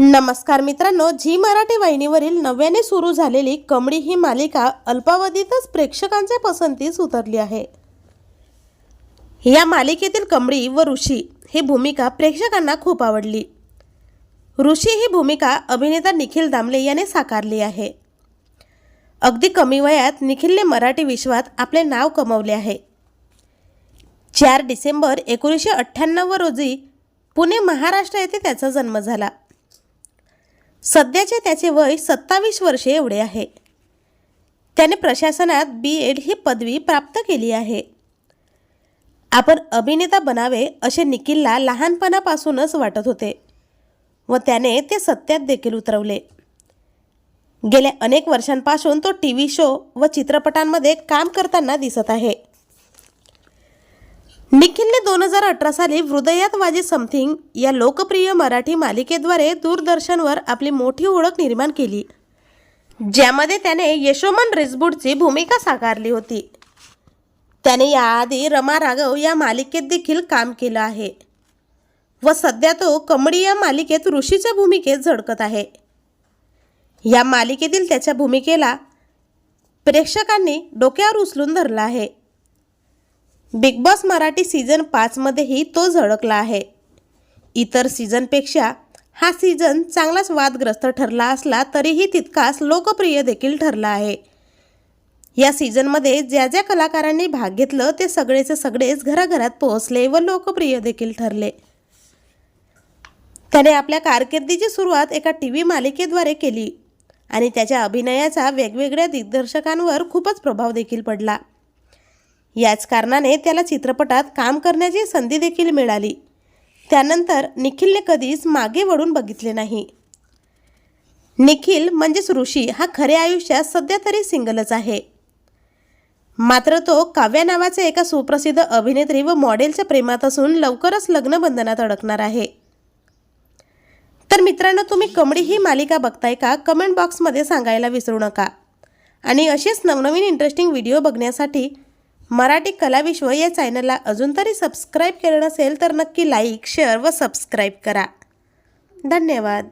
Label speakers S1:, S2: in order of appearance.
S1: नमस्कार मित्रांनो झी मराठी वाहिनीवरील नव्याने सुरू झालेली कमळी ही मालिका अल्पावधीतच प्रेक्षकांच्या पसंतीस उतरली आहे. या मालिकेतील कमळी व ऋषी ही भूमिका प्रेक्षकांना खूप आवडली. ऋषी ही भूमिका अभिनेता निखिल दामले याने साकारली आहे. अगदी कमी वयात निखिलने मराठी विश्वात आपले नाव कमवले आहे. चार डिसेंबर एकोणीसशे अठ्ठ्याण्णव रोजी पुणे महाराष्ट्र येथे त्याचा जन्म झाला. सध्याचे त्याचे वय सत्तावीस वर्षे एवढे आहे. त्याने प्रशासनात बी एड ही पदवी प्राप्त केली आहे. आपण अभिनेता बनावे असे निखिलला लहानपणापासूनच वाटत होते व त्याने ते सत्यात देखील उतरवले. गेल्या अनेक वर्षांपासून तो टी व्ही शो व चित्रपटांमध्ये काम करताना दिसत आहे. निखिलने दोन हजार अठरा साली हृदयात माझे समथिंग या लोकप्रिय मराठी मालिकेद्वारे दूरदर्शनवर आपली मोठी ओळख निर्माण केली ज्यामध्ये त्याने यशोमन रिसबुडची भूमिका साकारली होती. त्याने याआधी रमा राघव या मालिकेत देखील काम केलं आहे व सध्या तो कमडी या मालिकेत ऋषीच्या भूमिकेत झळकत आहे. या मालिकेतील त्याच्या भूमिकेला प्रेक्षकांनी डोक्यावर उचलून धरलं आहे. बिग बॉस मराठी सीझन पाचमध्येही तो झळकला आहे. इतर सीझनपेक्षा हा सीझन चांगलाच वादग्रस्त ठरला असला तरीही तितकाच लोकप्रिय देखील ठरला आहे. या सीझनमध्ये ज्या ज्या कलाकारांनी भाग घेतलं ते सगळेचे सगळेच घराघरात पोहोचले व लोकप्रिय देखील ठरले. त्याने आपल्या कारकिर्दीची सुरुवात एका टी व्ही मालिकेद्वारे केली आणि त्याच्या अभिनयाचा वेगवेगळ्या दिग्दर्शकांवर खूपच प्रभाव देखील पडला. याच कारणाने त्याला चित्रपटात काम करण्याची संधी देखील मिळाली. त्यानंतर निखिलने कधीच मागे वळून बघितले नाही. निखिल म्हणजेच ऋषी हा खऱ्या आयुष्यात सध्या तरी सिंगलच आहे. मात्र तो काव्या नावाच्या एका सुप्रसिद्ध अभिनेत्री व मॉडेलच्या प्रेमात असून लवकरच लग्नबंधनात अडकणार आहे. तर मित्रांनो तुम्ही कमडी ही मालिका बघताय का? कमेंट बॉक्समध्ये सांगायला विसरू नका. आणि असेच नवनवीन इंटरेस्टिंग व्हिडिओ बघण्यासाठी मराठी कलाविश्व या चॅनलला अजून तरी सबस्क्राईब केलं नसेल तर नक्की लाईक शेअर व सबस्क्राईब करा. धन्यवाद.